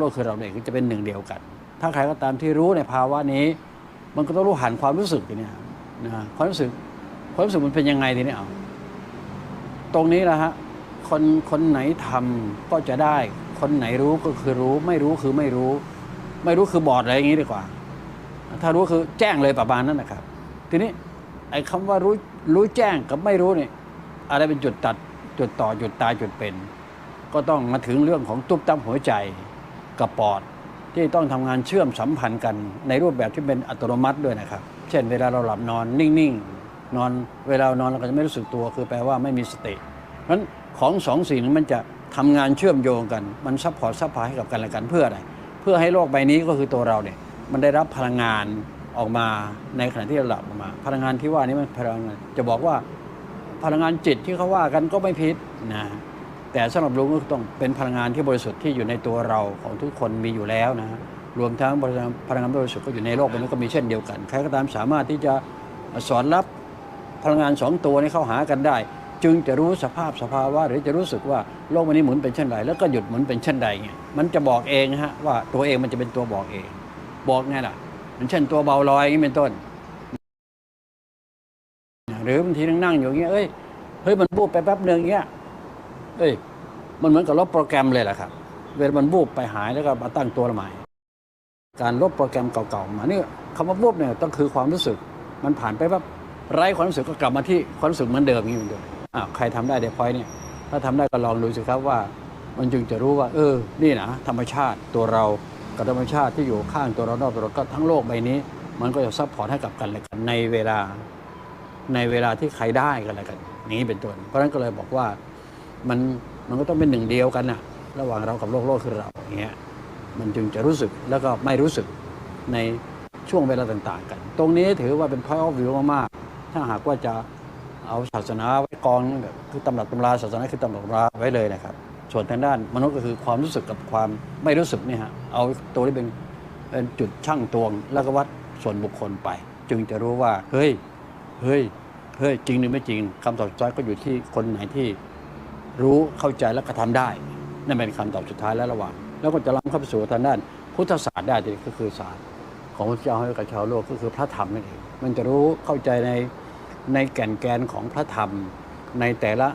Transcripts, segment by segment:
โลกคือเราเนี่ยก็จะเป็นหนึ่งเดียวกัน ถ้าใครก็ตามที่รู้ในภาวะนี้ มันก็ต้องรู้หันความรู้สึกทีเนี้ยนะความรู้สึกความรู้สึกมันเป็นยังไงทีนี้เอาตรงนี้แหละฮะคนคนไหนทำก็จะได้ คนไหนรู้ก็คือรู้ ไม่รู้คือไม่รู้ ไม่รู้คือบอดอะไรอย่างนี้ดีกว่า ถ้ารู้คือแจ้งเลยประมาณนั้นนะครับ ทีนี้ไอ้คำว่ารู้รู้แจ้งกับไม่รู้เนี่ยอะไรเป็นจุดตัดจุดต่อจุดตายจุดเป็น ก็ต้องมาถึงเรื่องของตุ๊บตับหัวใจ กับปอด ที่ต้องทำงานเชื่อมสัมพันธ์กัน ในรูปแบบที่เป็นอัตโนมัติด้วยนะครับ เช่น เวลาเราหลับนอนนิ่งๆนอนเวลานอนเราก็จะไม่รู้สึกตัว คือแปลว่าไม่มีสติเพราะฉะนั้นของสองสิ่งนี้มันจะทำงานเชื่อมโยงกัน มันซัพพอร์ตซัพพลายให้กับกันและกันเพื่ออะไร เพื่อให้โลกใบนี้ก็คือตัวเราเนี่ยมันได้รับพลังงานออกมาในขณะที่เราหลับออกมา พลังงานที่ว่านี้มันพลังงานจะบอกว่าพลังงานจิตที่เขาว่ากันก็ไม่ผิดนะ แต่สำหรับลุงก็ต้องเป็นพลังงานที่บริสุทธิ์ที่อยู่ในตัวเราของทุกคนมีอยู่แล้วนะรวมทั้งพลังงานพลังงานบริสุทธิ์ก็อยู่ในโลกนี้ก็มีเช่นเดียวกัน ใครก็ตามสามารถที่จะสอนรับพลังงานสองตัวนี้เข้าหากันได้ จึงจะรู้สภาพสภาวะหรือจะรู้สึกว่าโลกใบนี้หมุนเป็นเช่นไรแล้วก็หยุดหมุนเป็นเช่นใดเงี้ยมันจะบอกเองฮะว่าตัวเองมันจะเป็นตัวบอกเอง บอกไงล่ะ มันเช่นตัวเบาลอยอย่างนี้เป็นต้น หรือบางทีนั่งๆอยู่อย่างเงี้ยเอ้ยเฮ้ยมันบูบไปแป๊บหนึ่งเงี้ย เอ้ย มันเหมือนกับลบโปรแกรมเลยแหละครับ เวลามันบูบไปหายแล้วก็มาตั้งตัวใหม่ การลบโปรแกรมเก่าๆมาเนี่ยคำว่าบูบเนี่ยต้องคือความรู้สึก มันผ่านไปปั๊บไร้ความรู้สึกก็กลับมาที่ความรู้สึกเหมือนเดิมอย่างนี้เหมือนเดิมอ้าวใครทำได้เดี๋ยวพอยเนี่ย ถ้าทำได้ก็ลองดูสิครับว่า มันจึงจะรู้ว่า เออ นี่นะธรรมชาติตัวเรากับธรรมชาติที่อยู่ข้างตัวเรานอกตัวเราก็ทั้งโลกใบนี้ มันก็จะซัพพอร์ตให้กับกันและกันในเวลาในเวลาที่ใครได้กันแล้วกันนี้เป็นต้นเพราะฉะนั้นก็เลยบอกว่า มันมันก็ต้องเป็นหนึ่งเดียวกันนะระหว่างเรากับโลกโลกคือเราอย่างเงี้ยมันจึงจะรู้สึกแล้วก็ไม่รู้สึกในช่วงเวลาต่างๆ กัน ตรงนี้ถือว่าเป็น point of view มากๆ ถ้าหากว่าจะเอาศาสนาไว้กองคือตำรับตำราศาสนาคือตำรับตำราไว้เลยนะครับ ส่วนทางด้านมนุษย์ก็คือความรู้สึกกับความไม่รู้สึกนี่ฮะเอาตัวนี้เป็นเป็นจุดช่างตวง แล้วก็วัดส่วนบุคคลไป จึงจะรู้ว่า เฮ้ย เฮ้ย เฮ้ย จริงหรือไม่จริงคำตอบสุดท้ายก็อยู่ที่คนไหนที่ รู้เข้าใจและกระทำได้ นั่นเป็นคำตอบสุดท้ายแล้วระหว่าง แล้วก็จะล้ำเข้าไปสู่ทางด้าน พุทธศาสตร์ได้ที่ก็คือศาสตร์ของพระเจ้าให้กับชาวโลกก็คือพระธรรมนั่นเองมันจะรู้เข้าใจในในแก่นแกนของพระธรรมในแต่ละ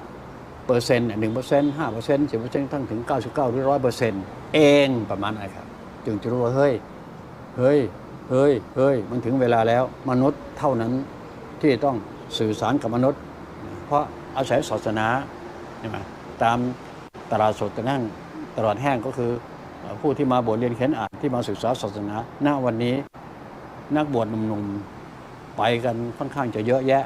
เปอร์เซ็นต์หนึ่งเปอร์เซ็นต์ห้าเปอร์เซ็นต์สิบเปอร์เซ็นต์ทั้งถึงเก้าสิบเก้าหรือร้อยเปอร์เซ็นต์เองประมาณนั้นครับจึงจะรู้ว่าเฮ้ยเฮ้ยเฮ้ยเฮ้ยมันถึงเวลาแล้วมนุษย์เท่านั้นที่ต้องสื่อสารกับมนุษย์ เพราะอาศัยศาสนาใช่ไหม ตามตลาดสดตลาดแห้งตลาดแห้งก็คือผู้ที่มาบวชเรียนเขียนอ่านที่มาศึกษาศาสนาณวันนี้นักบวชหนุ่มๆไปกันค่อนข้างจะเยอะแยะ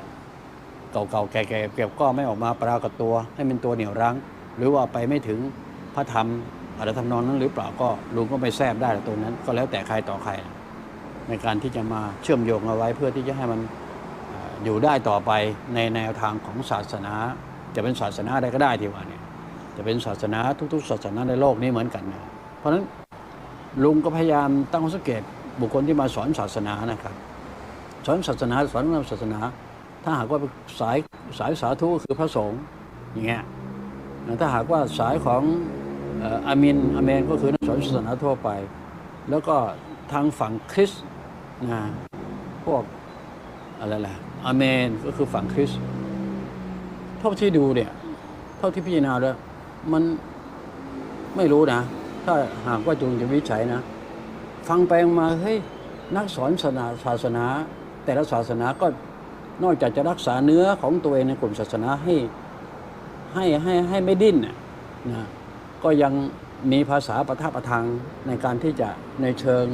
เก่าๆแก่ๆเก็บก็ไม่ออกมาปรากฏตัว ให้เป็นตัวเหนี่ยวรั้ง หรือว่าไปไม่ถึงพระธรรมอะไรทำนองนั้นหรือเปล่าก็ลุงก็ไม่แทรบได้ตรงนั้น ก็แล้วแต่ใครต่อใคร ในการที่จะมาเชื่อมโยงเอาไว้เพื่อที่จะให้มันอยู่ได้ต่อไปในแนวทางของศาสนา จะเป็นศาสนาใดก็ได้ที่ว่าเนี่ย จะเป็นศาสนาทุก ๆ ศาสนาในโลกนี้เหมือนกันนะเพราะฉะนั้นลุงก็พยายามตั้งข้อสังเกตบุคคลที่มาสอนศาสนานะครับ สอนศาสนาสอนเรื่องศาสนา ถ้าหากว่าสายสายสาธุคือพระสงฆ์อย่างเงี้ยถ้าหากว่าสายของอ่ออามินอาเมนก็คือนักสอนศาสนาทั่วไป แล้วก็ทางฝั่งคริสต์นะพวกอะไรล่ะอาเมนก็คือฝั่งคริสต์เท่าที่ดูเนี่ย เท่าที่พิจารณาแล้ว มันไม่รู้นะ ถ้าหากว่าจุงจะวิจัยนะ ฟังไปฟังมาเฮ้ยนักสอนศาสนาศาสนา แต่ละศาสนาก็นอกจากจะรักษาเนื้อของตัวเองในกลุ่มศาสนาให้ให้ให้ให้ไม่ดิ้นนะนะก็ยังมีภาษาประทับประทังในการที่จะในเชิง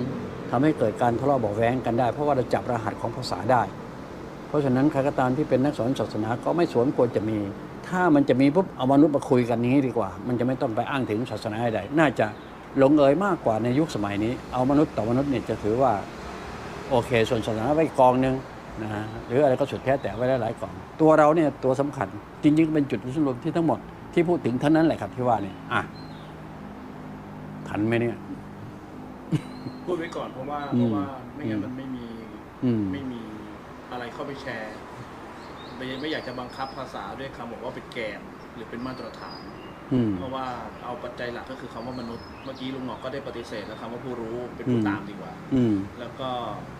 ทำให้เกิดการทะเลาะเบาแว้งกันได้ เพราะว่าเราจับรหัสของภาษาได้ ราะฉะนั้นใครก็ตามที่เป็นนักสอนศาสนาก็ไม่สมควรจะมี ถ้ามันจะมีปุ๊บเอามนุษย์มาคุยกันนี้ดีกว่า มันจะไม่ต้องไปอ้างถึงศาสนาใดๆน่าจะลงเอยมากกว่าในยุคสมัยนี้ เอามนุษย์ต่อมนุษย์เนี่ยจะถือว่าโอเค ส่วนศาสนาไว้กองหนึ่งนะฮะหรืออะไรก็สุดแท้แต่ไว้หลายๆกอง ตัวเราเนี่ยตัวสำคัญจริงๆเป็นจุดรวมที่ทั้งหมดที่พูดถึงเท่านั้นแหละครับที่ว่าเนี่ยอะทันไหมเนี่ยพูดไว้ก่อนเพราะว่าอืมเพราะว่าไม่งั้นมันไม่มีอืมไม่มี อะไรเข้าไปแชร์ไม่ไม่อยากจะบังคับภาษาด้วยคำบอกว่าเป็นแกนหรือเป็นมาตรฐาน อืม เพราะว่าเอาปัจจัยหลักก็คือคำว่ามนุษย์เมื่อกี้ลุงหนอกก็ได้ปฏิเสธแล้วคำว่าผู้รู้เป็นผู้อืม ตามดีกว่า อืม แล้วก็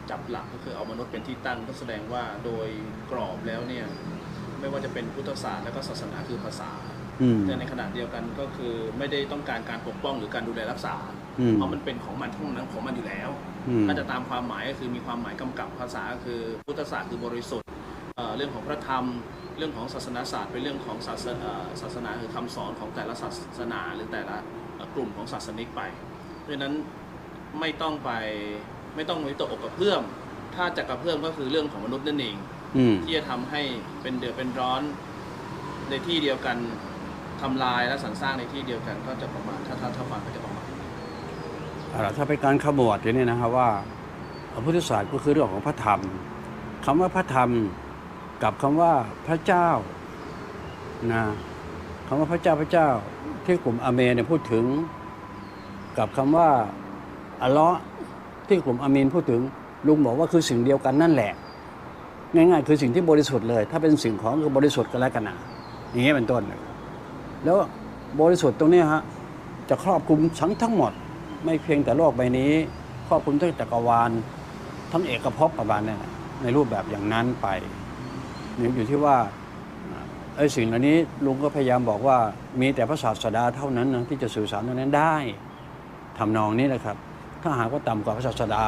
จับหลักก็คือเอามนุษย์เป็นที่ตั้งก็แสดงว่าโดยกรอบแล้วเนี่ยไม่ว่าจะเป็นพุทธศาสตร์และก็ศาสนาคือภาษา อืม แต่ในขณะเดียวกันก็คือไม่ได้ต้องการการปกป้องหรือการดูแลรักษา อืม เพราะมันเป็นของมันทั้งนั้นของมันอยู่แล้ว อืมถ้าจะตามความหมายก็คือมีความหมายกำกับภาษาคือพุทธศาสตร์คือบริสุทธิ์เอ่อเรื่องของพระธรรม เรื่องของศาสนาศาสตร์เป็นเรื่องของศาสนาศาสนาคือคำสอนของแต่ละศาสนาหรือแต่ละเอ่อกลุ่มของศาสนิกไป เพราะฉะนั้นไม่ต้องไปไม่ต้องวิตกกับเพื่อม ถ้าจะกระเพื่อมก็คือเรื่องของมนุษย์นั่นเองอืมที่จะทำให้เป็นเดือดเป็นร้อนในที่เดียวกันทำลายและสรรสร้างในที่เดียวกันก็จะประมาณถ้าถ้าถ้าฟังก็จะประมาณนี้เอาล่ะ ถ้าเป็นการขมวดอย่างนี้นะครับว่าพุทธศาสตร์ก็คือเรื่องของพระธรรมคำว่าพระธรรมกับคำว่าพระเจ้านะคำว่าพระเจ้าพระเจ้าที่กลุ่มอเมนเนี่ยพูดถึง กับคำว่าอัลเลาะห์ที่กลุ่มอามีนพูดถึงลุงบอกว่าคือสิ่งเดียวกันนั่นแหละ ง่ายๆ คือสิ่งที่บริสุทธิ์เลย ถ้าเป็นสิ่งของคือบริสุทธิ์กันแล้วกันนะอย่างเงี้ยเป็นต้น แล้วบริสุทธิ์ตรงนี้ฮะจะครอบคลุมทั้งทั้งหมด ไม่เพียงแต่โลกใบนี้ครอบคลุมทั้งจักรวาลทั้งเอกภพประมาณนั้นน่ะในรูปแบบอย่างนั้นไปอยู่ที่ว่าไอ้สิ่งเหล่านี้ลุงก็พยายามบอกว่ามีแต่พระศาสดาเท่านั้นนะที่จะสื่อสารตรงนั้นได้ทำนองนี้นะครับ ถ้าหากว่าต่ำกว่าพระศาสดา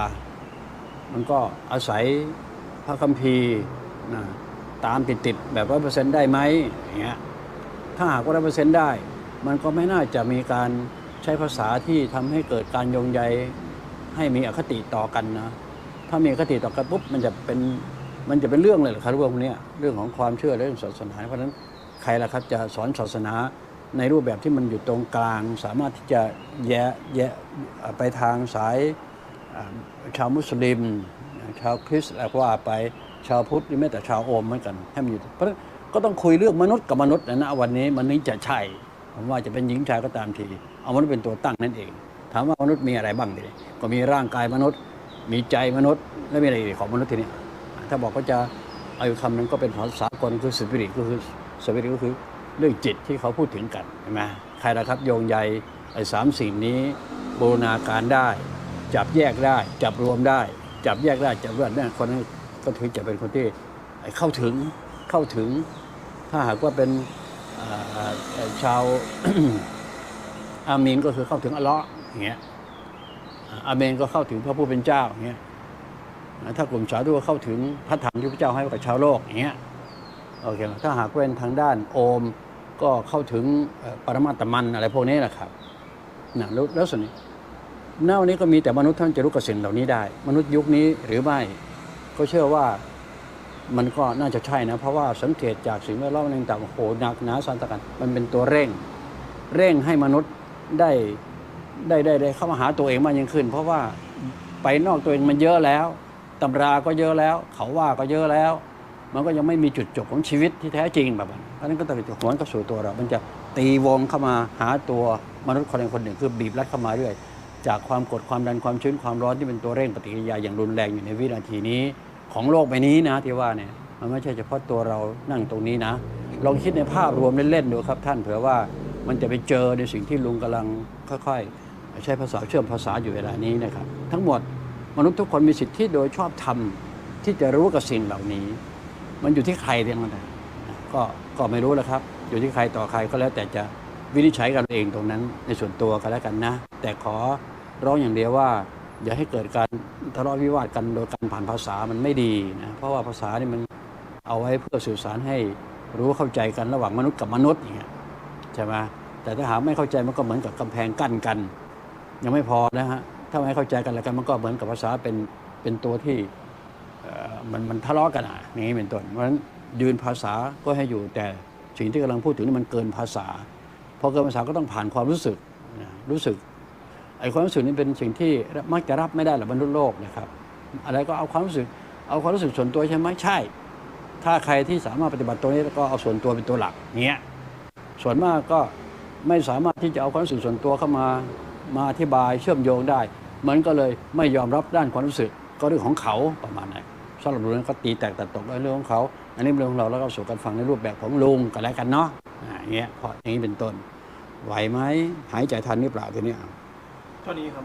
มันก็อาศัยพระคัมภีร์นะตามติดๆแบบร้อยเปอร์เซ็นต์ได้ไหมอย่างเงี้ยถ้าหากว่าร้อยเปอร์เซ็นต์ได้ มันก็ไม่น่าจะมีการ ช้ภาษาที่ทำให้เกิดการโยงใยให้มีอคติต่อกันนะถ้ามีอคติต่อกันปุ๊บมันจะเป็นมันจะเป็นเรื่องเลยครับเรื่องพวกนี้เรื่องของความเชื่อเรื่องศาสนา เพราะฉะนั้นใครล่ะครับจะสอนศาสนาในรูปแบบที่มันอยู่ตรงกลาง สามารถที่จะแยะแยะไปทางสายชาวมุสลิม ชาวคริสต์แล้วก็ว่าไปชาวพุทธหรือแม้แต่ชาวโอมเหมือนกันให้มันอยู่เพราะฉะนั้นก็ต้องคุยเรื่องมนุษย์กับมนุษย์นะวันนี้มันนี้จะใช่ ผมว่าจะเป็นหญิงชายก็ตามทีเอามนุษย์เป็นตัวตั้งนั่นเอง ถามว่ามนุษย์มีอะไรบ้างดีก็มีร่างกายมนุษย์ มีใจมนุษย์ และมีอะไรอีกของมนุษย์ทีนี้ถ้าบอกว่าจะเอาอีกคำหนึงก็เป็นภาษากลคือสปิริตก็คือสปิริตก็คือเรื่องจิตที่เขาพูดถึงกันใช่ไหมใครละครับโยงใยไอ้สามสิ่งนี้บูรณาการได้ จับแยกได้ จับรวมได้ จับแยกได้จับรวมได้คนนั้นก็ถือจะเป็นคนที่เข้าถึงเข้าถึง ถ้าหากว่าเป็น ชาวอามีนก็คือเข้าถึงอัลเลาะห์อย่างเงี้ยอาเมนก็เข้าถึงพระผู้เป็นเจ้าอย่างเงี้ยถ้ากลุ่มชาวดูก็เข้าถึงพระธรรมที่พระเจ้าให้กับชาวโลกอย่างเงี้ยโอเคถ้าหากเป็นทางด้านโอมก็เข้าถึงปรมาตมันอะไรพวกนี้แหละครับนะแล้วแล้วส่วนนี้ณวันนี้ก็มีแต่มนุษย์ท่านจะรู้กับสิ่งเหล่านี้ได้ มนุษย์ยุคนี้หรือไม่ ก็เชื่อว่า มันก็น่าจะใช่นะ เพราะว่าสังเกตจากสิ่งแวดล้อมต่างๆโหหนักหนาสานตะกันมันเป็นตัวเร่ง เร่งให้มนุษย์ได้ได้ได้ได้เข้ามาหาตัวเองมากยิ่งขึ้น เพราะว่าไปนอกตัวเองมันเยอะแล้วตำราก็เยอะแล้ว เขาว่าก็เยอะแล้ว มันก็ยังไม่มีจุดจบของชีวิตที่แท้จริงแบบนั้นเพราะนั้นก็ต้องจะหวนเข้าสู่ตัวเรา มันจะตีวงเข้ามาหาตัวมนุษย์คนใดคนหนึ่งคือบีบรัดเข้ามาเรื่อยจากความกดความดันความชื้นความร้อนที่เป็นตัวเร่งปฏิกิริยาอย่างรุนแรงอยู่ในวินาทีนี้ ของโลกใบนี้นะที่ว่าเนี่ยมันไม่ใช่เฉพาะตัวเรานั่งตรงนี้นะ ลองคิดในภาพรวมเล่นๆดูครับท่านเผื่อว่ามันจะไปเจอในสิ่งที่ลุงกำลังค่อยๆ ใช้ภาษาเชื่อมภาษาอยู่เวลานี้นะครับ ทั้งหมดมนุษย์ทุกคนมีสิทธิโดยชอบธรรมที่จะรู้กับสิ่งเหล่านี้ มันอยู่ที่ใครเพียงนั้นก็ก็ไม่รู้แล้วครับ อยู่ที่ใครต่อใครก็แล้วแต่จะวินิจฉัยกันเองตรงนั้นในส่วนตัวกันแล้วกันนะ แต่ขอร้องอย่างเดียวว่า อย่าให้เกิดการทะเลาะวิวาทกันโดยการผ่านภาษามันไม่ดีนะเพราะว่าภาษานี่มันเอาไว้เพื่อสื่อสารให้รู้เข้าใจกันระหว่างมนุษย์กับมนุษย์อย่างเงี้ยใช่ไหมแต่ถ้าหากไม่เข้าใจมันก็เหมือนกับกำแพงกั้นกัน ยังไม่พอนะฮะถ้าไม่เข้าใจกันแล้วกันมันก็เหมือนกับภาษาเป็นเป็นตัวที่มันมันทะเลาะกันอะอย่างนี้เป็นต้นเพราะฉะนั้นยืนภาษาก็ให้อยู่แต่สิ่งที่กำลังพูดถึงนี่มันเกินภาษาพอเกินภาษาก็ต้องผ่านความรู้สึกรู้สึก ไอ้ความรู้สึกนี้เป็นสิ่งที่มักจะรับไม่ได้หรอกบรรลุโลกนะครับอะไรก็เอาความรู้สึกเอาความรู้สึกส่วนตัวใช่ไหมใช่ ถ้าใครที่สามารถปฏิบัติตรงนี้แล้วก็เอาส่วนตัวเป็นตัวหลักเงี้ยส่วนมากก็ไม่สามารถที่จะเอาความรู้สึกส่วนตัวเข้ามามาอธิบายเชื่อมโยงได้ มันก็เลยไม่ยอมรับด้านความรู้สึกก็เรื่องของเขาประมาณนั้นสำหรับลุงนั้นก็ตีแตกตัดตกเรื่องของเขา อันนี้เป็นเรื่องของเราแล้วก็สู่กันฟังในรูปแบบของลุงกันแล้วกันเนาะอย่างเงี้ยพราะอย่างนี้เป็นต้นไหวไหมหายใจทันหรือเปล่าตัวเนี้ 算银行